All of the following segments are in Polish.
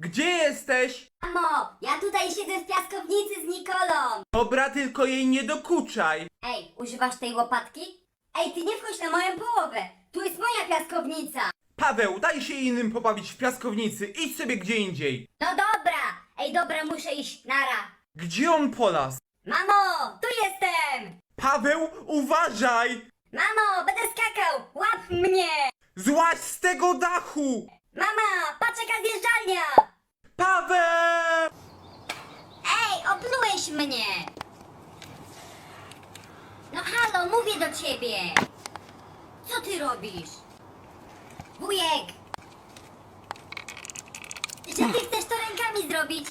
Gdzie jesteś? Mamo, ja tutaj siedzę w piaskownicy z Nikolą. Dobra, tylko jej nie dokuczaj. Ej, używasz tej łopatki? Ej, ty nie wchodź na moją połowę. Tu jest moja piaskownica. Paweł, daj się innym pobawić w piaskownicy. Idź sobie gdzie indziej. No dobra. Ej, dobra, muszę iść. Nara. Gdzie on polas? Mamo, tu jestem. Paweł, uważaj! Mamo, będę skakał. Łap mnie. Złaź z tego dachu! Mama, patrz jaka zjeżdżalnia. Paweł! Ej, oplułeś mnie. No halo, mówię do ciebie. Co ty robisz? Wujek. Czy ty chcesz to rękami zrobić?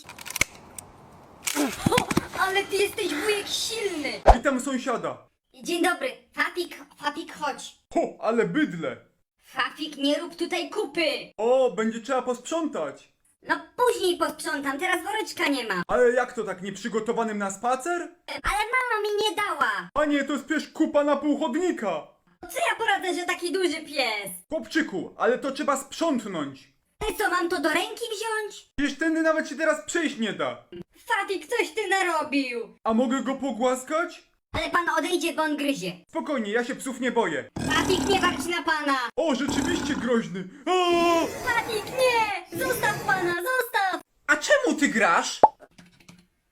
O, ale ty jesteś wujek silny. Witam sąsiada. Dzień dobry. Fafik, Fafik, chodź. Ho, ale bydle. Fafik, nie rób tutaj kupy. O, będzie trzeba posprzątać. No później posprzątam, teraz woreczka nie ma. Ale jak to tak nieprzygotowanym na spacer? Ale mama mi nie dała. A nie, to jest przecież kupa na pół chodnika. Co ja poradzę, że taki duży pies? Chłopczyku, ale to trzeba sprzątnąć. Ale co, mam to do ręki wziąć? Przecież tędy nawet się teraz przejść nie da. Fafik, coś ty narobił. A mogę go pogłaskać? Ale pan odejdzie, bo on gryzie. Spokojnie, ja się psów nie boję. Fafik, nie warcz na pana. O, rzeczywiście groźny. O! Nie! Zostaw pana, zostaw! A czemu ty grasz?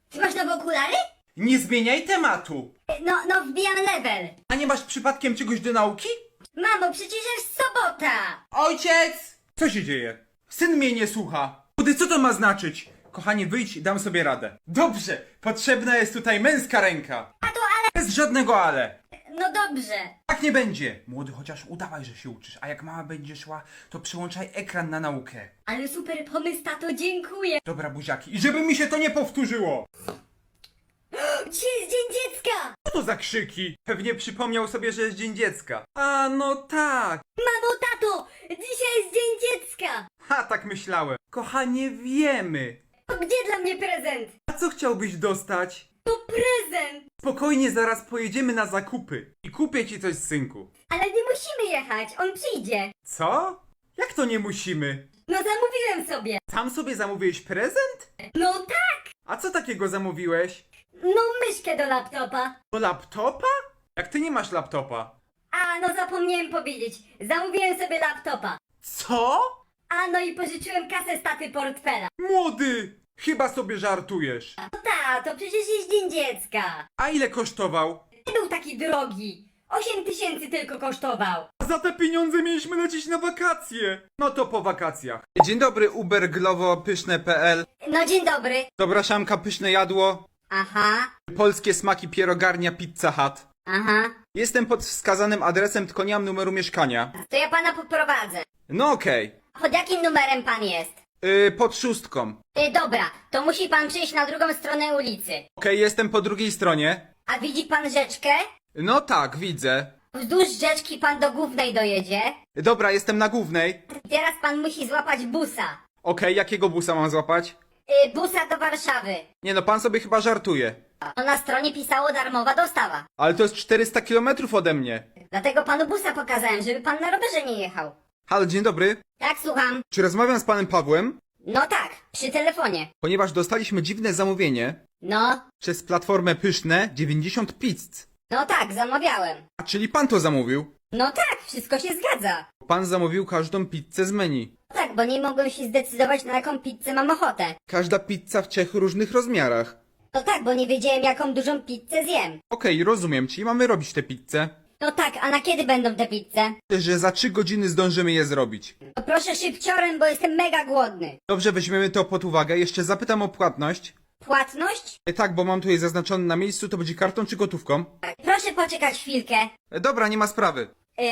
Ty masz nowe okulary? Nie zmieniaj tematu. No, no, wbijam level. A nie masz przypadkiem czegoś do nauki? Mamo, przecież jest sobota. Ojciec! Co się dzieje? Syn mnie nie słucha. Kudy, co to ma znaczyć? Kochanie, wyjdź, dam sobie radę. Dobrze, potrzebna jest tutaj męska ręka. A to ale... Bez żadnego ale. No dobrze. Tak nie będzie. Młody, chociaż udawaj, że się uczysz. A jak mama będzie szła, to przyłączaj ekran na naukę. Ale super pomysł, tato, dziękuję. Dobra, buziaki. I żeby mi się to nie powtórzyło. Dzisiaj jest Dzień Dziecka. Co to za krzyki? Pewnie przypomniał sobie, że jest Dzień Dziecka. A, no tak. Mamo, tato, dzisiaj jest Dzień Dziecka. Ha, tak myślałem. Kochanie, wiemy. To gdzie dla mnie prezent? A co chciałbyś dostać? To prezent. Spokojnie, zaraz pojedziemy na zakupy. I kupię ci coś, synku. Ale nie musimy jechać, on przyjdzie. Co? Jak to nie musimy? No zamówiłem sobie. Sam sobie zamówiłeś prezent? No tak. A co takiego zamówiłeś? No myszkę do laptopa. Do laptopa? Jak ty nie masz laptopa? A, no zapomniałem powiedzieć. Zamówiłem sobie laptopa. Co? A, no i pożyczyłem kasę z taty portfela. Młody! Chyba sobie żartujesz. No ta, to przecież jest Dzień Dziecka. A ile kosztował? Nie był taki drogi. 8 tysięcy tylko kosztował. Za te pieniądze mieliśmy lecieć na wakacje. No to po wakacjach. Dzień dobry, Uber pyszne.pl. No dzień dobry. Dobra szamka, pyszne jadło. Aha, Polskie smaki pierogarnia Pizza Hut. aha. Jestem pod wskazanym adresem, tylko nie mam numeru mieszkania. To ja pana poprowadzę. No okej. Pod jakim numerem pan jest? Yy, pod szóstką. Y, dobra, to musi pan przejść na drugą stronę ulicy. Okej, jestem po drugiej stronie. A widzi pan rzeczkę? No tak, widzę. Wzdłuż rzeczki pan do głównej dojedzie. Dobra, jestem na głównej. Teraz pan musi złapać busa. Okej, jakiego busa mam złapać? Y, busa do Warszawy. Nie no, pan sobie chyba żartuje. To na stronie pisało darmowa dostawa. Ale to jest 400 km ode mnie. Dlatego panu busa pokazałem, żeby pan na rowerze nie jechał. Halo, dzień dobry. Tak, słucham. Czy rozmawiam z panem Pawłem? No tak, przy telefonie. Ponieważ dostaliśmy dziwne zamówienie No, przez platformę Pyszne 90 pizz. no tak, zamawiałem. A czyli pan to zamówił? No tak, wszystko się zgadza. Pan zamówił każdą pizzę z menu. Tak, bo nie mogłem się zdecydować na jaką pizzę mam ochotę. Każda pizza w trzech różnych rozmiarach. No tak, bo nie wiedziałem jaką dużą pizzę zjem. Okej, rozumiem, czyli mamy robić tę pizzę. No tak, a na kiedy będą te pizze? Że za trzy godziny zdążymy je zrobić. To proszę szybciorem, bo jestem mega głodny. Dobrze, weźmiemy to pod uwagę. Jeszcze zapytam o płatność. Płatność? E, tak, bo mam tu je zaznaczone na miejscu, to będzie kartą czy gotówką? Tak. Proszę poczekać chwilkę. E, dobra, nie ma sprawy. Yy,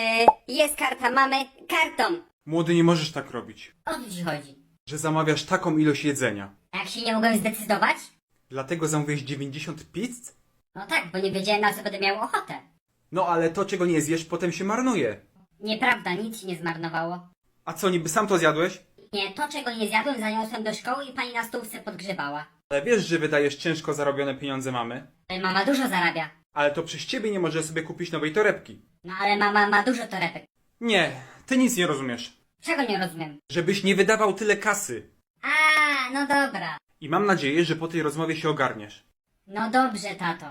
jest karta, mamy kartą. Młody, nie możesz tak robić. O co ci chodzi? Że zamawiasz taką ilość jedzenia. A Jak się nie mogłem zdecydować? Dlatego zamówiłeś 90 pizz? No tak, bo nie wiedziałem na co będę miał ochotę. No ale to, czego nie zjesz, potem się marnuje. Nieprawda, nic się nie zmarnowało. A co, niby sam to zjadłeś? Nie, to czego nie zjadłem zaniosłem do szkoły i pani na stówce podgrzewała. Ale wiesz, że wydajesz ciężko zarobione pieniądze mamy? Ale mama dużo zarabia. Ale to przez ciebie nie może sobie kupić nowej torebki. No ale mama ma dużo torebek. Nie, ty nic nie rozumiesz. Czego nie rozumiem? Żebyś nie wydawał tyle kasy. A, no dobra. I mam nadzieję, że po tej rozmowie się ogarniesz. No dobrze, tato.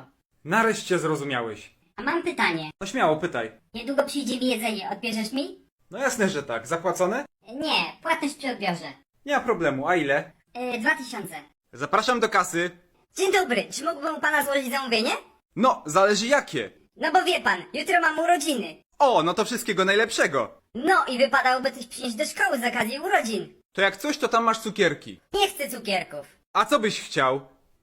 Nareszcie zrozumiałeś. A mam pytanie. No śmiało, pytaj. Niedługo przyjdzie mi jedzenie, odbierzesz mi? No jasne, że tak. Zapłacone? Nie, płatność przy odbiorze. Nie ma problemu. A ile? Yy, dwa tysiące. Zapraszam do kasy. Dzień dobry, czy mógłbym u pana złożyć zamówienie? No, zależy jakie. No bo wie pan, jutro mam urodziny. O, no to wszystkiego najlepszego. No i wypadałoby coś przynieść do szkoły z okazji urodzin. To jak coś, to tam masz cukierki. Nie chcę cukierków. A co byś chciał?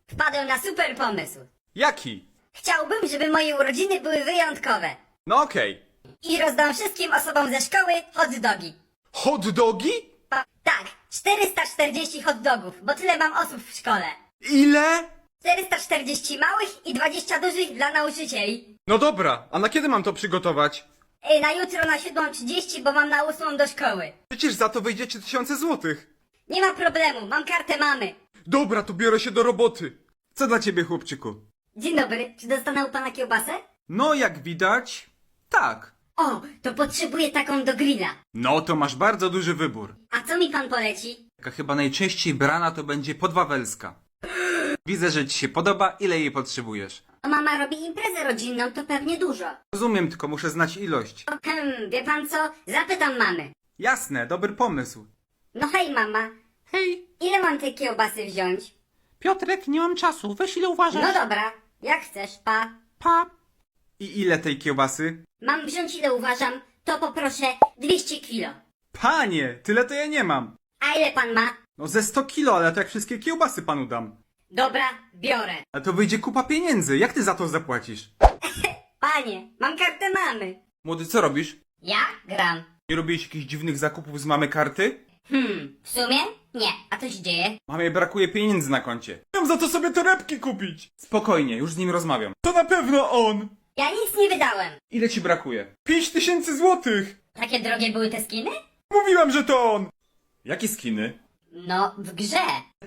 Wpadłem na super pomysł. Jaki? Chciałbym, żeby moje urodziny były wyjątkowe. No okej. I rozdam wszystkim osobom ze szkoły hot dogi. Hot dogi? Pa- tak, 440 hot dogów, bo tyle mam osób w szkole. Ile? 440 małych i 20 dużych dla nauczycieli. No dobra, a na kiedy mam to przygotować? Yy, na jutro na 7.30, bo mam na 8 do szkoły. Przecież za to wyjdziecie tysiące złotych. Nie ma problemu, mam kartę mamy. Dobra, to biorę się do roboty. Co dla ciebie, chłopczyku? Dzień dobry, czy dostanę u pana kiełbasę? No, jak widać, tak. O, to potrzebuję taką do grilla. No, to masz bardzo duży wybór. A co mi pan poleci? Taka chyba najczęściej brana to będzie podwawelska. Widzę, że ci się podoba, ile jej potrzebujesz. O, mama robi imprezę rodzinną, to pewnie dużo. Rozumiem, tylko muszę znać ilość. O, hmm, wie pan co? Zapytam mamy. Jasne, dobry pomysł. No hej mama, Hej, ile mam tej kiełbasy wziąć? Piotrek, nie mam czasu, weź ile uważasz. No dobra, jak chcesz, pa. Pa. I ile tej kiełbasy? Mam wziąć ile uważam, to poproszę 200 kilo. Panie, tyle to ja nie mam. A ile pan ma? No ze 100 kilo, ale to jak wszystkie kiełbasy panu dam. Dobra, biorę. Ale to wyjdzie kupa pieniędzy, jak ty za to zapłacisz? Panie, mam kartę mamy. Młody, co robisz? Ja gram. Nie robiłeś jakichś dziwnych zakupów z mamy karty? Hmm, w sumie? Nie. A co się dzieje? Mamie brakuje pieniędzy na koncie. Chciałem za to sobie torebki kupić. Spokojnie, już z nim rozmawiam. To na pewno on. Ja nic nie wydałem. Ile ci brakuje? Pięć tysięcy złotych. Takie drogie były te skiny? Mówiłam, że to on. Jakie skiny? No, w grze.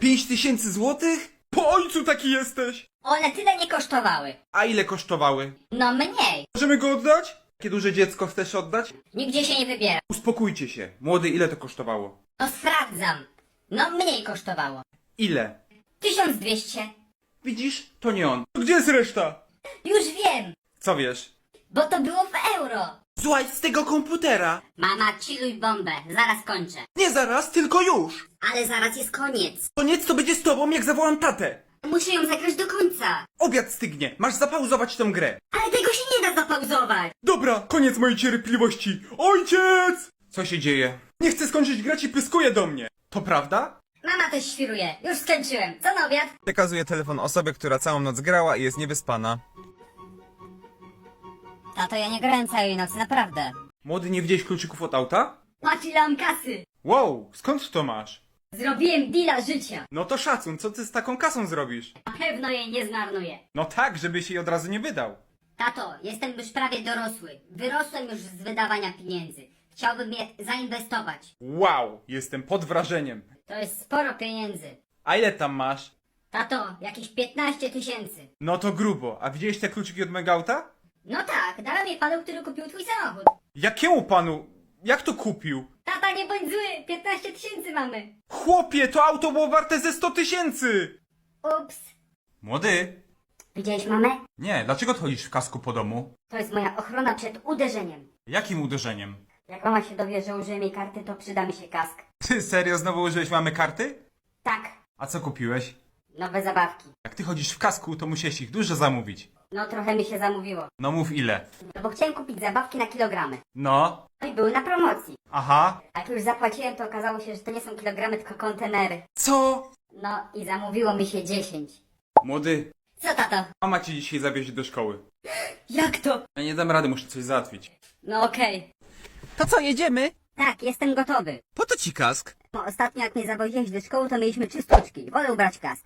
Pięć tysięcy złotych? Po ojcu taki jesteś. One tyle nie kosztowały. A ile kosztowały? No mniej. Możemy go oddać? Jakie duże dziecko chcesz oddać? Nigdzie się nie wybiera. Uspokójcie się. Młody, ile to kosztowało? No sprawdzam. No mniej kosztowało. Ile? 1200. Widzisz? To nie on. Gdzie jest reszta? Już wiem, Co wiesz? bo to było w euro. Słuchaj, z tego komputera. Mama, chilluj bombę. Zaraz kończę. Nie zaraz, tylko już. Ale zaraz jest koniec. Koniec to będzie z tobą, jak zawołam tatę. Muszę ją zagrać do końca. Obiad stygnie, masz zapauzować tę grę. Ale tego się nie da zapauzować. Dobra, koniec mojej cierpliwości. Ojciec! Co się dzieje? Nie chcę skończyć grać i pyskuje do mnie. To prawda? Mama też świruje. Już skończyłem. Co na obiad? Przekazuje telefon osobie, która całą noc grała i jest niewyspana. Tato, ja nie grałem całej nocy, naprawdę. Młody, nie widziałeś kluczyków od auta? Patrz ile mam kasy. Wow, skąd to masz? Zrobiłem deala życia. No to szacun, co ty z taką kasą zrobisz? Na pewno jej nie zmarnuję. No tak, żebyś jej od razu nie wydał. Tato, jestem już prawie dorosły. Wyrosłem już z wydawania pieniędzy. Chciałbym je zainwestować. Wow, jestem pod wrażeniem. To jest sporo pieniędzy. A ile tam masz? Tato, jakieś 15 tysięcy. No to grubo. A widziałeś te kluczyki od mego auta? No tak, dałem je panu, który kupił twój samochód. Jakiemu panu? Jak to kupił? Tata, nie bądź zły, 15 tysięcy mamy. Chłopie, to auto było warte ze 100 tysięcy! Ups. Młody? Widziałeś mamę? Nie, dlaczego chodzisz w kasku po domu? To jest moja ochrona przed uderzeniem. Jakim uderzeniem? Jak mama się dowie, że użyłem jej karty, to przyda mi się kask. Ty serio znowu użyłeś mamy karty? Tak, A co kupiłeś? nowe zabawki. Jak ty chodzisz w kasku, to musiałeś ich dużo zamówić. No trochę mi się zamówiło. No mów ile. No bo chciałem kupić zabawki na kilogramy. No. No i były na promocji. Aha. Jak już zapłaciłem, to okazało się, że to nie są kilogramy, tylko kontenery. Co? No i zamówiło mi się 10. Młody, Co tato? mama cię dzisiaj zawiezie do szkoły. Jak to? Ja nie dam rady, muszę coś załatwić. No okej. To co, jedziemy? Tak, jestem gotowy. Po to ci kask? Bo ostatnio jak mnie zawoziłeś do szkoły, to mieliśmy trzy sztuczki. Wolę ubrać kask.